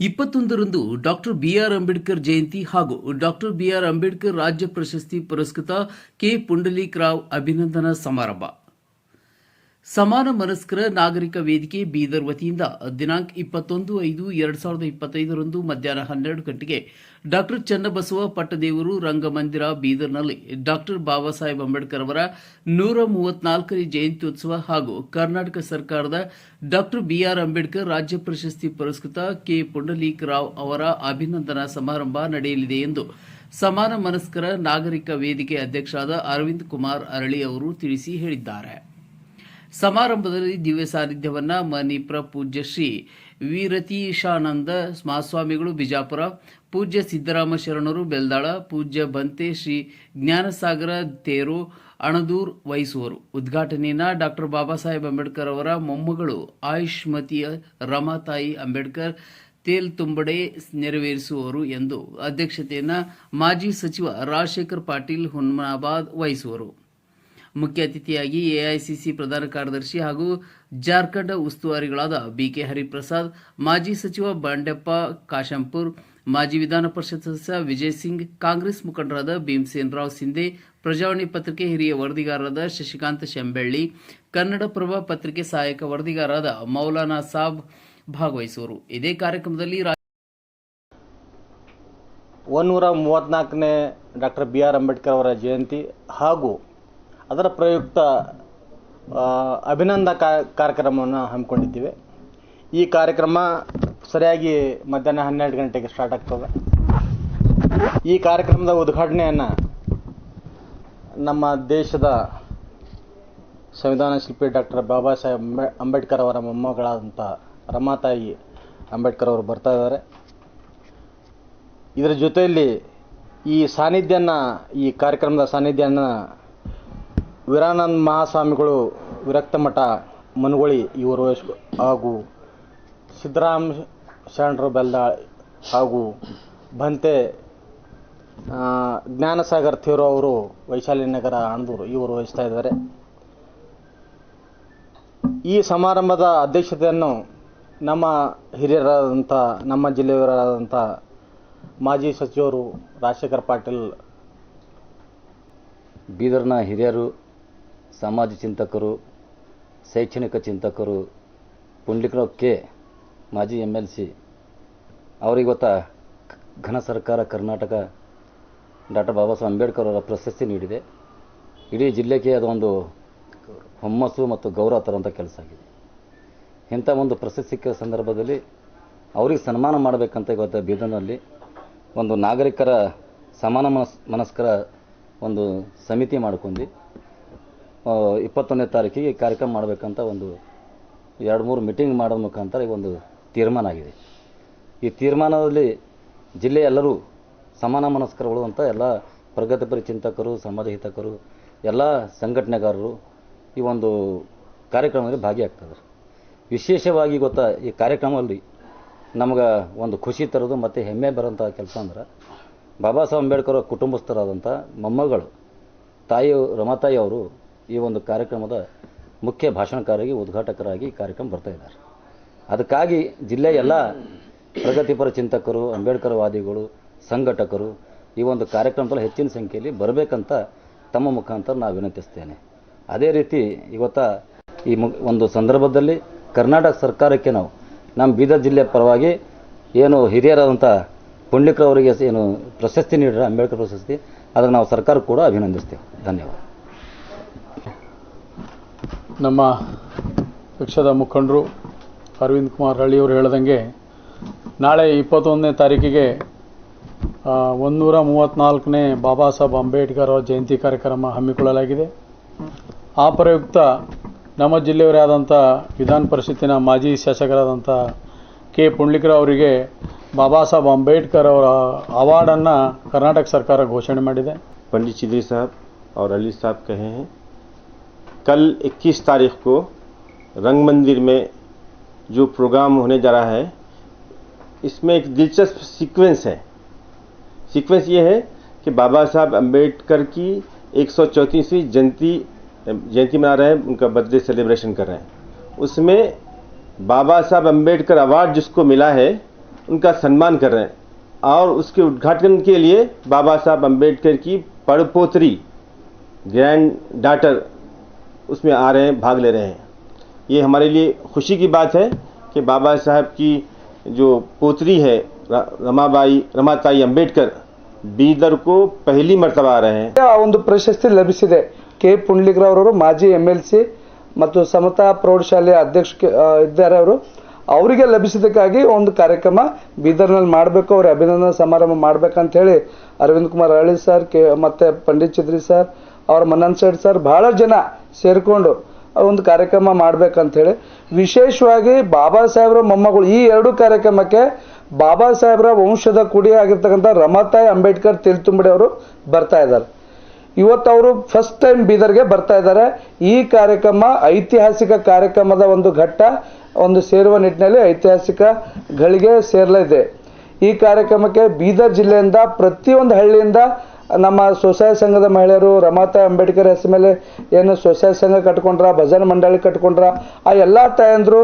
ಇಪ್ಪತ್ತೊಂದರಂದು doctor B R Ambedkar Jayanti ಹಾಗೂ doctor B R Ambedkar ರಾಜ್ಯ ಪ್ರಶಸ್ತಿ ಪುರಸ್ಕೃತ ಕೆ. ಪುಂಡಲೀಕ್ ರಾವ್ ಅಭಿನಂದನಾ ಸಮಾರಂಭ. ಸಮಾನ ಮನಸ್ಕರ ನಾಗರಿಕ ವೇದಿಕೆ ಬೀದರ್ ವತಿಯಿಂದ ದಿನಾಂಕ ಇಪ್ಪತ್ತೊಂದು ಐದು ಎರಡು ಸಾವಿರದ ಇಪ್ಪತ್ತೈದರಂದು ಮಧ್ಯಾಹ್ನ ಹನ್ನೆರಡು ಗಂಟೆಗೆ ಡಾಕ್ಟರ್ ಚನ್ನಬಸವ ಪಟ್ಟದೇವರು ರಂಗಮಂದಿರ ಬೀದರ್ನಲ್ಲಿ ಡಾಕ್ಟರ್ ಬಾಬಾ ಸಾಹೇಬ್ ಅಂಬೇಡ್ಕರ್ ಅವರ ನೂರ ಮೂವತ್ನಾಲ್ಕನೇ ಜಯಂತ್ಯುತ್ಸವ ಹಾಗೂ ಕರ್ನಾಟಕ ಸರ್ಕಾರದ ಡಾಕ್ಟರ್ ಬಿಆರ್ ಅಂಬೇಡ್ಕರ್ ರಾಜ್ಯ ಪ್ರಶಸ್ತಿ ಪುರಸ್ಕೃತ ಕೆ ಪುಂಡಲೀಕ್ ರಾವ್ ಅವರ ಅಭಿನಂದನಾ ಸಮಾರಂಭ ನಡೆಯಲಿದೆ ಎಂದು ಸಮಾನ ಮನಸ್ಕರ ನಾಗರಿಕ ವೇದಿಕೆ ಅಧ್ಯಕ್ಷರಾದ ಅರವಿಂದ್ ಕುಮಾರ್ ಅರಳಿ ಅವರು ತಿಳಿಸಿ ಹೇಳಿದ್ದಾರೆ. ಸಮಾರಂಭದಲ್ಲಿ ದಿವ್ಯ ಸಾನ್ನಿಧ್ಯವನ್ನು ಮಣಿಪ್ರ ಪೂಜ್ಯ ಶ್ರೀ ವೀರತೀಶಾನಂದ ಮಹಾಸ್ವಾಮಿಗಳು ಬಿಜಾಪುರ ಪೂಜ್ಯ ಸಿದ್ದರಾಮ ಶರಣರು, ಬೆಲ್ದಾಳ ಪೂಜ್ಯ ಬಂತೆ ಶ್ರೀ ಜ್ಞಾನಸಾಗರ ತೇರು ಅಣದೂರ್ ವಹಿಸುವರು ಉದ್ಘಾಟನೆಯನ್ನ ಡಾಕ್ಟರ್ ಬಾಬಾ ಸಾಹೇಬ್ ಅಂಬೇಡ್ಕರ್ ಅವರ ಮೊಮ್ಮಗಳು ಆಯುಷ್ಮತಿಯ ರಮಾತಾಯಿ ಅಂಬೇಡ್ಕರ್ ತೇಲ್ ತುಂಬಡೆ ನೆರವೇರಿಸುವರು ಎಂದು ಅಧ್ಯಕ್ಷತೆಯನ್ನು ಮಾಜಿ ಸಚಿವ ರಾಜಶೇಖರ್ ಪಾಟೀಲ್ ಹುನ್ಮಾಬಾದ್ ವಹಿಸುವರು ಮುಖ್ಯ ಅತಿಥಿಯಾಗಿ ಎಐಸಿಸಿ ಪ್ರಧಾನ ಕಾರ್ಯದರ್ಶಿ ಹಾಗೂ ಜಾರ್ಖಂಡ್ ಉಸ್ತುವಾರಿಗಳಾದ ಬಿಕೆ ಹರಿಪ್ರಸಾದ್, ಮಾಜಿ ಸಚಿವ ಬಂಡೆಪ್ಪ ಕಾಶಂಪುರ್, ಮಾಜಿ ವಿಧಾನ ಪರಿಷತ್ ಸದಸ್ಯ ವಿಜಯ್ ಸಿಂಗ್, ಕಾಂಗ್ರೆಸ್ ಮುಖಂಡರಾದ ಭೀಮಸೇನ್ ರಾವ್ ಸಿಂಧೆ, ಪ್ರಜಾವಾಣಿ ಪತ್ರಿಕೆ ಹಿರಿಯ ವರದಿಗಾರರಾದ ಶಶಿಕಾಂತ್ ಶೆಂಬೆಳ್ಳಿ, ಕನ್ನಡಪ್ರಭ ಪತ್ರಿಕೆ ಸಹಾಯಕ ವರದಿಗಾರರಾದ ಮೌಲಾನಾ ಸಾಬ್ ಭಾಗವಹಿಸುವರು. ಇದೇ ಕಾರ್ಯಕ್ರಮದಲ್ಲಿ ಒಂದೂರ ಮೂವತ್ತ್ನಾಲ್ಕನೇ ಡಾಕ್ಟರ್ ಬಿ ಆರ್ ಅಂಬೇಡ್ಕರ್ ಅವರ ಜಯಂತಿ ಹಾಗೂ ಅದರ ಪ್ರಯುಕ್ತ ಅಭಿನಂದ ಕಾರ್ಯಕ್ರಮವನ್ನು ಹಮ್ಮಿಕೊಂಡಿದ್ದೀವಿ. ಈ ಕಾರ್ಯಕ್ರಮ ಸರಿಯಾಗಿ ಮಧ್ಯಾಹ್ನ ಹನ್ನೆರಡು ಗಂಟೆಗೆ ಸ್ಟಾರ್ಟ್ ಆಗ್ತದೆ. ಈ ಕಾರ್ಯಕ್ರಮದ ಉದ್ಘಾಟನೆಯನ್ನು ನಮ್ಮ ದೇಶದ ಸಂವಿಧಾನ ಶಿಲ್ಪಿ ಡಾಕ್ಟರ್ ಬಾಬಾ ಸಾಹೇಬ್ ಅಂಬೆ- ಅಂಬೇಡ್ಕರ್ ಅವರ ಮೊಮ್ಮಗಳಾದಂಥ ರಮಾತಾಯಿ ಅಂಬೇಡ್ಕರ್ ಅವರು ಬರ್ತಾ ಇದ್ದಾರೆ. ಇದರ ಜೊತೆಯಲ್ಲಿ ಈ ಸಾನ್ನಿಧ್ಯನ, ಈ ಕಾರ್ಯಕ್ರಮದ ಸಾನ್ನಿಧ್ಯನ ವೀರಾನಂದ ಮಹಾಸ್ವಾಮಿಗಳು, ವಿರಕ್ತ ಮಠ, ಮನಗೊಳಿ, ಇವರು ಹಾಗೂ ಸಿದ್ದರಾಮ ಶರಣರು ಬೆಲ್ದಾಳ್ ಹಾಗೂ ಭಂತೆ ಜ್ಞಾನಸಾಗರ್ ಥೇರು ಅವರು ವೈಶಾಲಿ ನಗರ ಅಣದೂರು ಇವರು ವಹಿಸ್ತಾ ಇದ್ದಾರೆ. ಈ ಸಮಾರಂಭದ ಅಧ್ಯಕ್ಷತೆಯನ್ನು ನಮ್ಮ ಹಿರಿಯರಾದಂಥ, ನಮ್ಮ ಜಿಲ್ಲೆಯವರಾದಂಥ ಮಾಜಿ ಸಚಿವರು ರಾಜಶೇಖರ್ ಪಾಟೀಲ್ ಬೀದರ್ನ ಹಿರಿಯರು ಸಮಾಜ ಚಿಂತಕರು, ಶೈಕ್ಷಣಿಕ ಚಿಂತಕರು ಪುಂಡ್ಲಿಕರಾವ್ ಕೆ. ಮಾಜಿ ಎಂ ಎಲ್ ಸಿ ಅವರಿಗೊತ್ತ ಘನ ಸರ್ಕಾರ ಕರ್ನಾಟಕ ಡಾಕ್ಟರ್ ಬಾಬಾ ಸಾಹೇಬ್ ಅಂಬೇಡ್ಕರ್ ಅವರ ಪ್ರಶಸ್ತಿ ನೀಡಿದೆ. ಇಡೀ ಜಿಲ್ಲೆಗೆ ಅದೊಂದು ಹುಮ್ಮಸ್ಸು ಮತ್ತು ಗೌರವ ತರುವಂಥ ಕೆಲಸ ಆಗಿದೆ. ಇಂಥ ಒಂದು ಪ್ರಶಸ್ತಿ ಸಂದರ್ಭದಲ್ಲಿ ಅವ್ರಿಗೆ ಸನ್ಮಾನ ಮಾಡಬೇಕಂತ ಇವತ್ತು ಬೀದರ್ನಲ್ಲಿ ಒಂದು ನಾಗರಿಕರ ಸಮಾನ ಮನಸ್, ಮನಸ್ಕರ ಒಂದು ಸಮಿತಿ ಮಾಡ್ಕೊಂಡು. ಇಪ್ಪತ್ತೊಂದನೇ ತಾರೀಕಿಗೆ ಕಾರ್ಯಕ್ರಮ ಮಾಡಬೇಕಂತ ಒಂದು ಎರಡು ಮೂರು ಮೀಟಿಂಗ್ ಮಾಡೋದ ಮುಖಾಂತರ ಈ ಒಂದು ತೀರ್ಮಾನ ಆಗಿದೆ. ಈ ತೀರ್ಮಾನದಲ್ಲಿ ಜಿಲ್ಲೆಯ ಎಲ್ಲರೂ ಸಮಾನ ಮನಸ್ಕರಗಳು ಅಂತ ಎಲ್ಲ ಪ್ರಗತಿಪರ ಚಿಂತಕರು ಸಮಾಜ ಹಿತಕರು ಎಲ್ಲ ಸಂಘಟನೆಗಾರರು ಈ ಒಂದು ಕಾರ್ಯಕ್ರಮದಲ್ಲಿ ಭಾಗಿಯಾಗ್ತದ್ರು ವಿಶೇಷವಾಗಿ ಗೊತ್ತಾ, ಈ ಕಾರ್ಯಕ್ರಮದಲ್ಲಿ ನಮ್ಗೆ ಒಂದು ಖುಷಿ ತರೋದು ಮತ್ತು ಹೆಮ್ಮೆ ಬರೋಂಥ ಕೆಲಸ ಅಂದ್ರೆ ಬಾಬಾ ಸಾಹೇಬ್ ಅಂಬೇಡ್ಕರ್ ಕುಟುಂಬಸ್ಥರಾದಂಥ ಮೊಮ್ಮಗಳು ತಾಯಿ ರಮಾತಾಯಿ ಅವರು ಈ ಒಂದು ಕಾರ್ಯಕ್ರಮದ ಮುಖ್ಯ ಭಾಷಣಕಾರರಾಗಿ, ಉದ್ಘಾಟಕರಾಗಿ ಈ ಕಾರ್ಯಕ್ರಮ ಬರ್ತಾ ಇದ್ದಾರೆ. ಅದಕ್ಕಾಗಿ ಜಿಲ್ಲೆಯ ಎಲ್ಲ ಪ್ರಗತಿಪರ ಚಿಂತಕರು, ಅಂಬೇಡ್ಕರ್ ವಾದಿಗಳು, ಸಂಘಟಕರು ಈ ಒಂದು ಕಾರ್ಯಕ್ರಮದಲ್ಲಿ ಹೆಚ್ಚಿನ ಸಂಖ್ಯೆಯಲ್ಲಿ ಬರಬೇಕಂತ ತಮ್ಮ ಮುಖಾಂತರ ನಾನು ವಿನಂತಿಸ್ತೇನೆ. ಅದೇ ರೀತಿ ಇವತ್ತ ಈ ಒಂದು ಸಂದರ್ಭದಲ್ಲಿ ಕರ್ನಾಟಕ ಸರ್ಕಾರಕ್ಕೆ ನಾವು, ನಮ್ಮ ಬೀದರ್ ಜಿಲ್ಲೆ ಪರವಾಗಿ ಏನು ಹಿರಿಯರಾದಂಥ ಪುಂಡಿಕರವರಿಗೆ ಏನು ಪ್ರಶಸ್ತಿ ನೀಡಿದ್ರೆ ಅಂಬೇಡ್ಕರ್ ಪ್ರಶಸ್ತಿ ಅದನ್ನು ನಾವು ಸರ್ಕಾರ ಕೂಡ ಅಭಿನಂದಿಸ್ತೇವೆ. ಧನ್ಯವಾದ. ನಮ್ಮ ಪಕ್ಷದ ಮುಖಂಡರು ಅರವಿಂದ್ ಕುಮಾರ್ ಹಳ್ಳಿಯವರು ಹೇಳ್ದಂಗೆ ನಾಳೆ ಇಪ್ಪತ್ತೊಂದನೇ ತಾರೀಕಿಗೆ ಒಂದೂರ ಮೂವತ್ತ್ನಾಲ್ಕನೇ ಬಾಬಾ ಸಾಹೇಬ್ ಅಂಬೇಡ್ಕರ್ ಅವರ ಜಯಂತಿ ಕಾರ್ಯಕ್ರಮ ಹಮ್ಮಿಕೊಳ್ಳಲಾಗಿದೆ. ಆ ಪ್ರಯುಕ್ತ ನಮ್ಮ ಜಿಲ್ಲೆಯವರೇ ಆದಂಥ ವಿಧಾನ ಪರಿಷತ್ತಿನ ಮಾಜಿ ಶಾಸಕರಾದಂಥ ಕೆ. ಪುಂಡ್ಲಿಕರ ಅವರಿಗೆ ಬಾಬಾ ಸಾಹೇಬ್ ಅಂಬೇಡ್ಕರ್ ಅವರ ಅವಾರ್ಡನ್ನು ಕರ್ನಾಟಕ ಸರ್ಕಾರ ಘೋಷಣೆ ಮಾಡಿದೆ. ಪಂಡಿತ್ ಚಿದ್ರಿ ಸಾಹಬ್, ಅವ್ರ ಸಾಬ್ ಸಾಹಬ್ ಕಹೆ कल 21 तारीख को रंग मंदिर में जो प्रोग्राम होने जा रहा है, इसमें एक दिलचस्प सीक्वेंस है। सीक्वेंस ये है कि बाबा साहब अंबेडकर की एक जयंती जयंती मना रहे हैं, उनका बर्थडे सेलिब्रेशन कर रहे हैं। उसमें बाबा साहब अंबेडकर अवार्ड जिसको मिला है, उनका सम्मान कर रहे हैं और उसके उद्घाटन के लिए बाबा साहब अंबेडकर की पड़पोतरी ग्रैंड डाटर उसमें आ रहे हैं भाग ले रहे हैं ये हमारे लिए खुशी की बात है कि बाबा साहब की जो पोतरी है र- रमाबाई रमाताई अंबेडकर बीदर को पहली मर्तबा आ रहे हैं ಆ ಒಂದು ಪ್ರಶಸ್ತಿ ಲಭಿಸಿದೆ ಕೆ ಪುಂಡ್ಲಿಕರವರು ಮಾಜಿ ಎಮ್ ಎಲ್ ಸಿ ಮತ್ತು ಸಮತಾ ಪ್ರೌಢಶಾಲೆಯ ಅಧ್ಯಕ್ಷ ಇದ್ದಾರೆ ಅವರು ಅವರಿಗೆ ಲಭಿಸಿದ್ದಕ್ಕಾಗಿ ಒಂದು ಕಾರ್ಯಕ್ರಮ ಬೀದರ್ನಲ್ಲಿ ಮಾಡಬೇಕು ಅವ್ರ ಅಭಿನಂದನಾ ಸಮಾರಂಭ ಮಾಡ್ಬೇಕಂತ ಹೇಳಿ ಅರವಿಂದ್ ಕುಮಾರ್ ಹಳ್ಳಿ ಸರ್ ಕೆ ಮತ್ತೆ ಪಂಡಿತ್ ಚಿದ್ರಿ ಸರ್ ಅವ್ರ ಮನ್ನನ್ ಸೆಡ್ ಸರ್ ಬಹಳ ಜನ ಸೇರಿಕೊಂಡು ಒಂದು ಕಾರ್ಯಕ್ರಮ ಮಾಡ್ಬೇಕಂತ ಹೇಳಿ ವಿಶೇಷವಾಗಿ ಬಾಬಾ ಸಾಹೇಬ್ರ ಮೊಮ್ಮಗಳು, ಈ ಎರಡು ಕಾರ್ಯಕ್ರಮಕ್ಕೆ ಬಾಬಾ ಸಾಹೇಬ್ರ ವಂಶದ ಕುಡಿ ಆಗಿರ್ತಕ್ಕಂಥ ರಮಾತಾಯಿ ಅಂಬೇಡ್ಕರ್ ತಿರುತುಂಬಡಿ ಅವರು ಬರ್ತಾ ಇದ್ದಾರೆ. ಇವತ್ತು ಅವರು ಫಸ್ಟ್ ಟೈಮ್ ಬೀದರ್ಗೆ ಬರ್ತಾ ಇದ್ದಾರೆ. ಈ ಕಾರ್ಯಕ್ರಮ ಐತಿಹಾಸಿಕ ಕಾರ್ಯಕ್ರಮದ ಒಂದು ಘಟ್ಟ, ಒಂದು ಸೇರುವ ನಿಟ್ಟಿನಲ್ಲಿ ಐತಿಹಾಸಿಕ ಗಳಿಗೆ ಸೇರಲಿದೆ ಈ ಕಾರ್ಯಕ್ರಮಕ್ಕೆ ಬೀದರ್ ಜಿಲ್ಲೆಯಿಂದ ಪ್ರತಿಯೊಂದು ಹಳ್ಳಿಯಿಂದ ನಮ್ಮ ಸ್ವಸಹಾಯ ಸಂಘದ ಮಹಿಳೆಯರು ರಮಾತಾ ಅಂಬೇಡ್ಕರ್ ಹೆಸರು ಮೇಲೆ ಏನು ಸ್ವಸಹಾಯ ಸಂಘ ಕಟ್ಕೊಂಡ್ರ, ಭಜನ್ ಮಂಡಳಿ ಕಟ್ಕೊಂಡ್ರ, ಆ ಎಲ್ಲ ತಾಯಂದ್ರು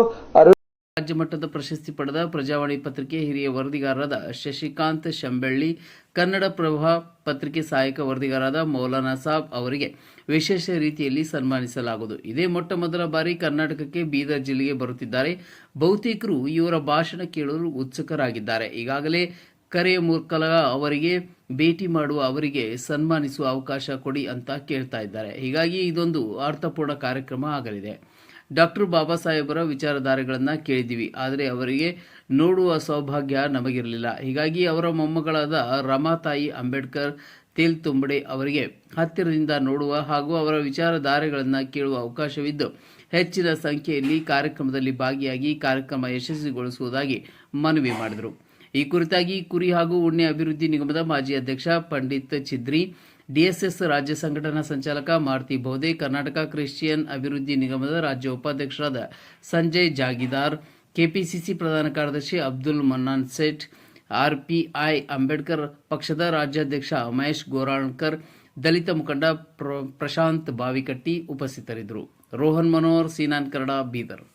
ರಾಜ್ಯ ಮಟ್ಟದ ಪ್ರಶಸ್ತಿ ಪಡೆದ ಪ್ರಜಾವಾಣಿ ಪತ್ರಿಕೆ ಹಿರಿಯ ವರದಿಗಾರರಾದ ಶಶಿಕಾಂತ್ ಶಂಬೆಳ್ಳಿ, ಕನ್ನಡ ಪ್ರಭ ಪತ್ರಿಕೆ ಸಹಾಯಕ ವರದಿಗಾರರಾದ ಮೌಲಾನಾ ಸಾಬ್ ಅವರಿಗೆ ವಿಶೇಷ ರೀತಿಯಲ್ಲಿ ಸನ್ಮಾನಿಸಲಾಗುವುದು. ಇದೇ ಮೊಟ್ಟ ಮೊದಲ ಬಾರಿ ಕರ್ನಾಟಕಕ್ಕೆ ಬೀದರ್ ಜಿಲ್ಲೆಗೆ ಬರುತ್ತಿದ್ದಾರೆ. ಬಹುತೇಕರು ಇವರ ಭಾಷಣ ಕೇಳಲು ಉತ್ಸುಕರಾಗಿದ್ದಾರೆ. ಈಗಾಗಲೇ ಕರೆಯ ಮೂಲಕ ಅವರಿಗೆ ಭೇಟಿ ಮಾಡುವ ಅವರಿಗೆ ಸನ್ಮಾನಿಸುವ ಅವಕಾಶ ಕೊಡಿ ಅಂತ ಕೇಳ್ತಾ ಇದ್ದಾರೆ. ಹೀಗಾಗಿ ಇದೊಂದು ಅರ್ಥಪೂರ್ಣ ಕಾರ್ಯಕ್ರಮ ಆಗಲಿದೆ. ಡಾಕ್ಟರ್ ಬಾಬಾ ಸಾಹೇಬರ ವಿಚಾರಧಾರೆಗಳನ್ನು ಕೇಳಿದ್ದೀವಿ. ಆದರೆ ಅವರಿಗೆ ನೋಡುವ ಸೌಭಾಗ್ಯ ನಮಗಿರಲಿಲ್ಲ. ಹೀಗಾಗಿ ಅವರ ಮೊಮ್ಮಗಳಾದ ರಮಾತಾಯಿ ಅಂಬೇಡ್ಕರ್, ತೇಲ್ ತುಂಬಡೆ ಅವರಿಗೆ ಹತ್ತಿರದಿಂದ ನೋಡುವ ಹಾಗೂ ಅವರ ವಿಚಾರಧಾರೆಗಳನ್ನು ಕೇಳುವ ಅವಕಾಶವಿದ್ದು, ಹೆಚ್ಚಿನ ಸಂಖ್ಯೆಯಲ್ಲಿ ಕಾರ್ಯಕ್ರಮದಲ್ಲಿ ಭಾಗಿಯಾಗಿ ಕಾರ್ಯಕ್ರಮ ಯಶಸ್ವಿಗೊಳಿಸುವುದಾಗಿ ಮನವಿ ಮಾಡಿದರು. ಈ ಕುರಿತಾಗಿ ಕುರಿ ಹಾಗೂ ಉಣ್ಣೆ ಅಭಿವೃದ್ಧಿ ನಿಗಮದ ಮಾಜಿ ಅಧ್ಯಕ್ಷ ಪಂಡಿತ್ ಚಿದ್ರಿ ಡಿಎಸ್ಎಸ್ ರಾಜ್ಯ ಸಂಘಟನಾ ಸಂಚಾಲಕ ಮಾರುತಿ ಬೋಧೆ ಕರ್ನಾಟಕ ಕ್ರಿಶ್ಚಿಯನ್ ಅಭಿವೃದ್ಧಿ ನಿಗಮದ ರಾಜ್ಯ ಉಪಾಧ್ಯಕ್ಷರಾದ ಸಂಜಯ್ ಜಾಗಿದಾರ್, ಕೆಪಿಸಿಸಿ ಪ್ರಧಾನ ಕಾರ್ಯದರ್ಶಿ ಅಬ್ದುಲ್ ಮನ್ನಾನ್ ಸೇಠ್, ಆರ್ಪಿಐ ಅಂಬೇಡ್ಕರ್ ಪಕ್ಷದ ರಾಜ್ಯಾಧ್ಯಕ್ಷ ಮಹೇಶ್ ಗೋರಾಳ್ಕರ್, ದಲಿತ ಮುಖಂಡ ಪ್ರ- ಪ್ರಶಾಂತ್ ಬಾವಿಕಟ್ಟಿ ಉಪಸ್ಥಿತರಿದ್ದರು. ರೋಹನ್ ಮನೋಹರ್, ಸೀನಾನ್ ಕನ್ನಡ, ಬೀದರ್.